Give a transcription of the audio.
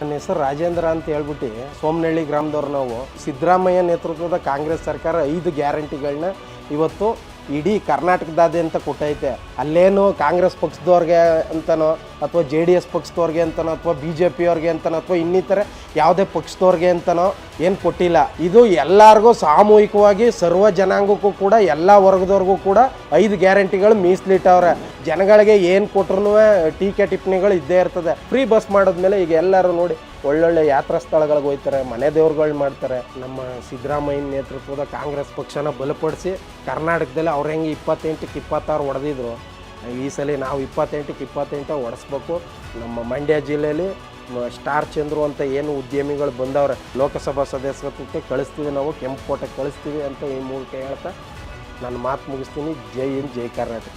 ನನ್ನ ಹೆಸರು ರಾಜೇಂದ್ರ ಅಂತ ಹೇಳ್ಬಿಟ್ಟು ಸೋಮನಹಳ್ಳಿ ಗ್ರಾಮದವ್ರು ನಾವು ಸಿದ್ದರಾಮಯ್ಯ ನೇತೃತ್ವದ ಕಾಂಗ್ರೆಸ್ ಸರ್ಕಾರ ಐದು ಗ್ಯಾರಂಟಿಗಳನ್ನ ಇವತ್ತು ಇಡೀ ಕರ್ನಾಟಕದಾದ್ಯಂತ ಕೊಟ್ಟೈತೆ. ಅಲ್ಲೇನು ಕಾಂಗ್ರೆಸ್ ಪಕ್ಷದವ್ರಿಗೆ ಅಂತನೋ ಅಥವಾ ಜೆ ಡಿ ಎಸ್ ಪಕ್ಷದವ್ರಿಗೆ ಅಂತನೋ ಅಥವಾ ಬಿ ಜೆ ಪಿಯವ್ರಿಗೆ ಅಂತನೋ ಅಥವಾ ಇನ್ನಿತರ ಯಾವುದೇ ಪಕ್ಷದವ್ರಿಗೆ ಅಂತನೋ ಏನು ಕೊಟ್ಟಿಲ್ಲ. ಇದು ಎಲ್ಲರಿಗೂ ಸಾಮೂಹಿಕವಾಗಿ ಸರ್ವ ಜನಾಂಗಕ್ಕೂ ಕೂಡ ಎಲ್ಲ ವರ್ಗದವ್ರಿಗೂ ಕೂಡ ಐದು ಗ್ಯಾರಂಟಿಗಳು ಮೀಸಲಿಟ್ಟವ್ರೆ. ಜನಗಳಿಗೆ ಏನು ಕೊಟ್ರು ಟೀಕೆ ಟಿಪ್ಪಣಿಗಳು ಇದ್ದೇ ಇರ್ತದೆ. ಫ್ರೀ ಬಸ್ ಮಾಡಿದ್ಮೇಲೆ ಈಗ ಎಲ್ಲರೂ ನೋಡಿ, ಒಳ್ಳೊಳ್ಳೆ ಯಾತ್ರಾ ಸ್ಥಳಗಳಿಗೆ ಹೋಗ್ತಾರೆ, ಮನೆ ದೇವ್ರುಗಳು ಮಾಡ್ತಾರೆ. ನಮ್ಮ ಸಿದ್ದರಾಮಯ್ಯ ನೇತೃತ್ವದ ಕಾಂಗ್ರೆಸ್ ಪಕ್ಷನ ಬಲಪಡಿಸಿ ಕರ್ನಾಟಕದಲ್ಲಿ ಅವ್ರು ಹೆಂಗೆ ಇಪ್ಪತ್ತೆಂಟಕ್ಕೆ ಇಪ್ಪತ್ತಾರು ಹೊಡೆದಿದ್ರು ಈ ಸಲ ನಾವು ಇಪ್ಪತ್ತೆಂಟಕ್ಕೆ ಇಪ್ಪತ್ತೆಂಟು ಹೊಡೆಸ್ಬೇಕು ನಮ್ಮ ಮಂಡ್ಯ ಜಿಲ್ಲೆಯಲ್ಲಿ ಸ್ಟಾರ್ ಚಂದ್ರು ಅಂತ ಏನು ಉದ್ಯಮಿಗಳು ಬಂದವ್ರೆ, ಲೋಕಸಭಾ ಸದಸ್ಯತ್ವಕ್ಕೆ ಕಳಿಸ್ತೀವಿ ನಾವು, ಕೆಂಪು ಕೋಟೆ ಕಳಿಸ್ತೀವಿ ಅಂತ ಈ ಮೂಲಕ ಹೇಳ್ತಾ ನಾನು ಮಾತು ಮುಗಿಸ್ತೀನಿ. ಜೈ ಹಿಂದ್, ಜೈ ಕರ್ನಾಟಕ.